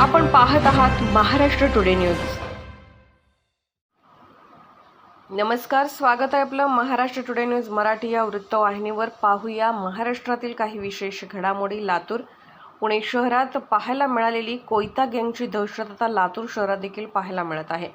आपण पाहत आहात महाराष्ट्र टुडे न्यूज नमस्कार स्वागत आहे आपलं महाराष्ट्र टुडे न्यूज मराठी या वृत्तवाहिनीवर. पाहूया महाराष्ट्रातील काही विशेष घडामोडी. लातूर पुणे शहरात पाहायला मिळालेली कोयता गँगची दहशत आता लातूर शहरात देखील पाहायला मिळत आहे.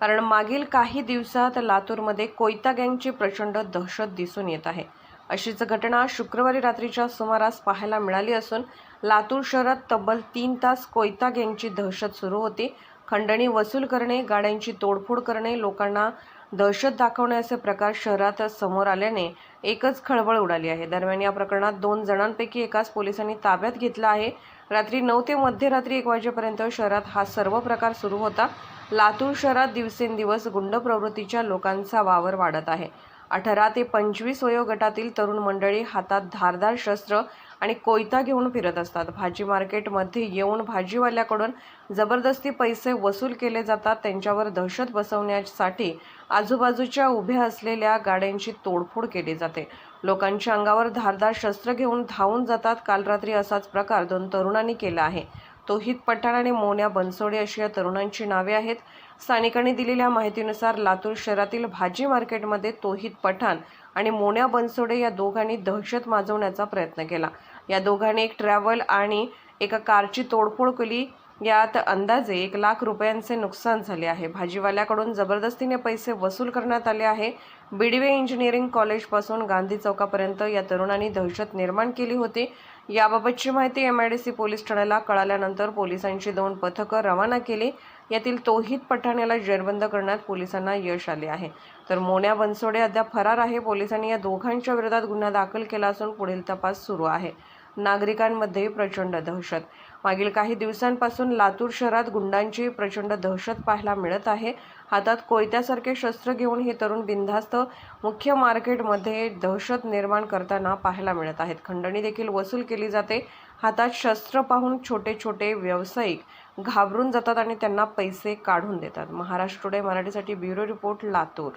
कारण मागील काही दिवसात लातूरमध्ये कोयता गँगची प्रचंड दहशत दिसून येत आहे. अशीच घटना शुक्रवारी रात्रीच्या सुमारास पाहायला मिळाली असून लातूर शहरात तब्बल तीन तास कोयता गँगची दहशत सुरू होती. खंडणी वसूल करणे गाड्यांची तोडफोड करणे लोकांना दहशत दाखवणे असे प्रकार शहरात समोर आल्याने एकच खळबळ उडाली आहे. दरम्यान या प्रकरणात दोन जणांपैकी एकाच पोलिसांनी ताब्यात घेतला आहे. रात्री नऊ ते मध्यरात्री एक वाजेपर्यंत शहरात हा सर्व प्रकार सुरू होता. लातूर शहरात दिवसेंदिवस गुंड प्रवृत्तीच्या लोकांचा वावर वाढत आहे. अठरा ते पंचवीस वयोगटातील तरुण मंडळी हातात धारदार शस्त्र आणि कोयता घेऊन फिरत असतात. भाजी मार्केटमध्ये येऊन भाजीवाल्याकडून जबरदस्ती पैसे वसूल केले जातात. त्यांच्यावर दहशत बसवण्यासाठी आजूबाजूच्या उभ्या असलेल्या गाड्यांची तोडफोड केली जाते. लोकांच्या अंगावर धारदार शस्त्र घेऊन धावून जातात. काल रात्री असाच प्रकार दोन तरुणांनी केला आहे. तोहित पठाण आणि मोन्या बनसोडे अशी या तरुणांची नावे आहेत. स्थानिकांनी दिलेल्या माहितीनुसार लातूर शहरातील भाजी मार्केटमध्ये तोहित पठाण आणि मोन्या बनसोडे या दोघांनी दहशत माजवण्याचा प्रयत्न केला. या दोघांनी एक ट्रॅव्हल आणि एका कारची तोडफोड केली. यात अंदाजे एक लाख रुपयांचे नुकसान झाले आहे. भाजीवाल्याकडून जबरदस्तीने पैसे वसूल करण्यात आले आहे. बीडीवे इंजिनिअरिंग कॉलेजपासून गांधी चौकापर्यंत या तरुणांनी दहशत निर्माण केली होती. याबाबतची माहिती M I D C police ठाण्याला कळाल्यानंतर पोलिसांची दोन पथकं रवाना केली. यातील तोहित पठाण याला जेरबंद करण्यात पोलिसांना यश आले आहे. तर मोन्या बनसोडे अद्याप फरार आहे. पोलिसांनी या दोघांच्या विरोधात गुन्हा दाखल केला असून पुढील तपास सुरू आहे. नागरिकांमध्ये प्रचंड दहशत. मागील काही दिवसांपासून लातूर शहरात गुंडांची प्रचंड दहशत पाहायला मिळत आहे. हातात कोयत्यासारखे शस्त्र घेऊन हे तरुण बिनधास्त मुख्य मार्केटमध्ये दहशत निर्माण करताना पाहायला मिळत आहेत. खंडणी देखील वसूल केली जाते. हातात शस्त्र पाहून छोटे छोटे व्यावसायिक घाबरून जातात आणि त्यांना पैसे काढून देतात. महाराष्ट्र टुडे मराठीसाठी ब्युरो रिपोर्ट लातूर.